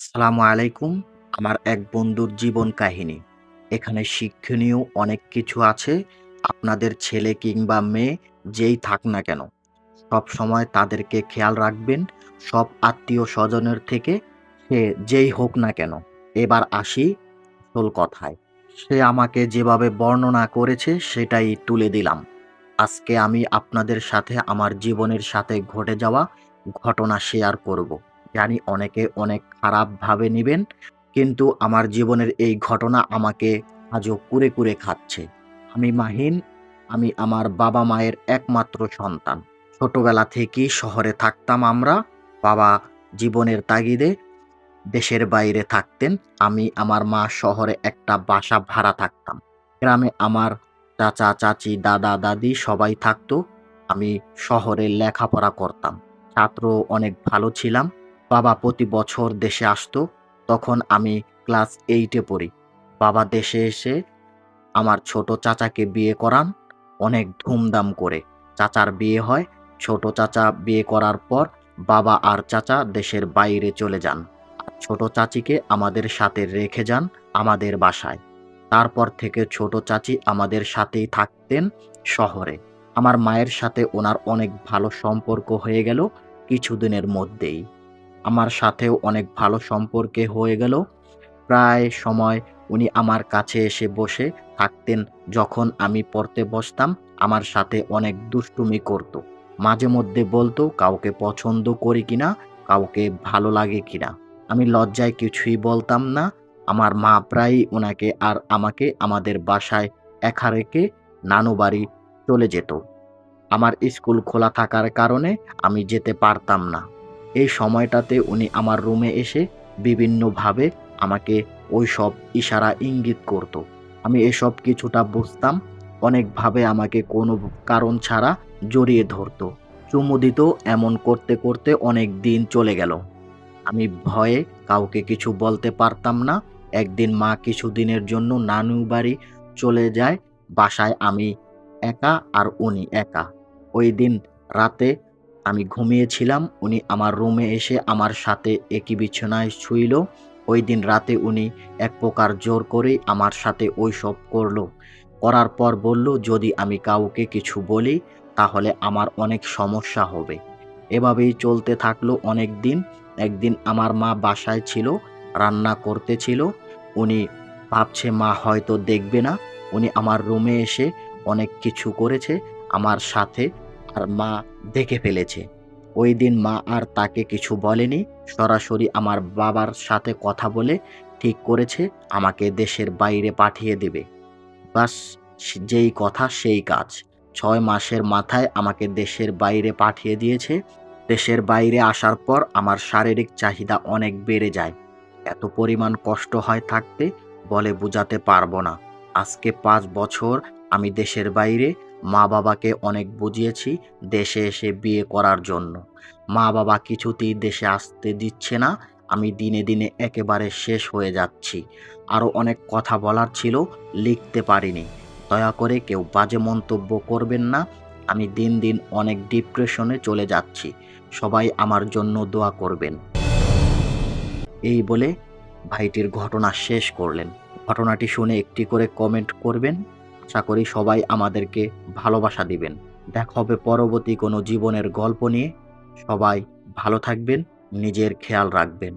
আসসালামু আলাইকুম। আমার এক বন্ধুর জীবন কাহিনী। এখানে শিক্ষণীয় অনেক কিছু আছে। আপনাদের ছেলে কিংবা মেয়ে যেই থাক না কেন, সবসময় তাদেরকে খেয়াল রাখবেন সব আত্মীয়-স্বজনের থেকে সে যেই হোক না কেন। এবার আসি আসল কথায়। সে আমাকে যেভাবে বর্ণনা করেছে সেটাই তুলে দিলাম। আজকে আমি আপনাদের সাথে আমার জীবনের সাথে ঘটে যাওয়া ঘটনা শেয়ার করব। জানি অনেকে অনেক খারাপভাবে নিবেন, কিন্তু আমার জীবনের এই ঘটনা আমাকে আজও কুরে, কুরে খাচ্ছে। আমি মাহিন, আমি আমার বাবা-মায়ের একমাত্র সন্তান। ছোটবেলা থেকেই শহরে থাকতাম আমরা। বাবা জীবনের তাগিদে দেশের বাইরে থাকতেন। আমি আমার মা শহরে একটা বাসা ভাড়া থাকতাম। গ্রামে আমার চাচা, চাচি দাদা, দাদি সবাই থাকতো। আমি শহরে লেখাপড়া করতাম। ছাত্র অনেক ভালো ছিলাম। বাবা প্রতি বছর দেশে আসতো। তখন আমি ক্লাস এইটে পড়ি। বাবা দেশে এসে আমার ছোট চাচাকে বিয়ে করান, অনেক ধুমধাম করে। চাচার বিয়ে হয়। ছোট চাচা বিয়ে করার পর বাবা আর চাচা দেশের বাইরে চলে যান। ছোট চাচীকে আমাদের সাথে রেখে যান আমাদের বাসায়। তারপর থেকে ছোট চাচি আমাদের সাথেই থাকতেন শহরে। আমার মায়ের সাথে ওনার অনেক ভালো সম্পর্ক হয়ে গেল কিছুদিনের মধ্যেই। আমার সাথেও অনেক ভালো সম্পর্কে হয়ে গেল। প্রায় সময় উনি আমার কাছে এসে বসে থাকতেন যখন আমি পড়তে বসতাম। আমার সাথে অনেক দুষ্টুমি করত। মাঝে মধ্যে বলতো কাউকে পছন্দ করি কিনা, কাউকে ভালো লাগে কিনা। আমি লজ্জায় কিছুই বলতাম না। আমার মা প্রায়ই ওনাকে আর আমাকে আমাদের বাসায় একা রেখে নানু বাড়ি চলে যেত। আমার স্কুল খোলা থাকার কারণে আমি যেতে পারতাম না। এই সময়টাতে উনি আমার রুমে এসে বিভিন্নভাবে আমাকে ওই সব ইশারা ইঙ্গিত করত। আমি এসব কিছুটা বুঝতাম। অনেকভাবে আমাকে কোনো কারণ ছাড়া জড়িয়ে ধরত। চুমু দিত। এমন করতে, করতে অনেক দিন চলে গেল। আমি ভয়ে কাউকে কিছু বলতে পারতাম না। একদিন মা কিছুদিনের জন্য নানু বাড়ি চলে যায়। বাসায় আমি একা আর উনি একা। ওই দিন রাতে আমি ঘুমিয়েছিলাম। উনি আমার রুমে এসে আমার সাথে একই বিছানায় শুইল। ওইদিন রাতে উনি এক প্রকার জোর করে আমার সাথে ওই সব করল। করার পর বলল যদি আমি কাউকে কিছু বলি তাহলে আমার অনেক সমস্যা হবে। এভাবেই চলতে থাকল অনেক দিন। একদিন আমার মা বাসায় ছিল, রান্না করতেছিল। উনি ভাবছে মা হয়তো দেখবে না। উনি আমার রুমে এসে অনেক কিছু করেছে আমার সাথে আর মা দেখে ফেলেছে। ওই দিন মা আর তাকে কিছু বলেনি। সরাসরি আমার বাবার সাথে কথা বলে ঠিক করেছে, আমাকে দেশের বাইরে পাঠিয়ে দেবে। ব্যাস যেই কথা সেই কাজ। ছয় মাসের মাথায় আমাকে দেশের বাইরে পাঠিয়ে দিয়েছে। দেশের বাইরে আসার পর আমার শারীরিক চাহিদা অনেক বেড়ে যায়। এত পরিমাণ কষ্ট হয় থাকতে বলে বুঝাতে পারব না। আজকে পাঁচ বছর আমি দেশের বাইরে। মা-বাবাকে অনেক বুঝিয়েছি দেশে এসে বিয়ে করার জন্য। মা-বাবা কিছুতেই দেশে আসতে দিচ্ছে না। আমি দিনে, দিনে একেবারে শেষ হয়ে যাচ্ছি। আরও অনেক কথা বলার ছিল, লিখতে পারিনি। দয়া করে কেউ বাজে মন্তব্য করবেন না। আমি দিন, দিন অনেক ডিপ্রেশনে চলে যাচ্ছি। সবাই আমার জন্য দোয়া করবেন। এই বলে ভাইটির ঘটনা শেষ করলেন। ঘটনাটি শুনে একটি করে কমেন্ট করবেন। আশা করি সবাই আমাদেরকে ভালোবাসা দিবেন। দেখা হবে পরবর্তী কোনো জীবনের গল্প নিয়ে। সবাই ভালো থাকবেন, নিজের খেয়াল রাখবেন।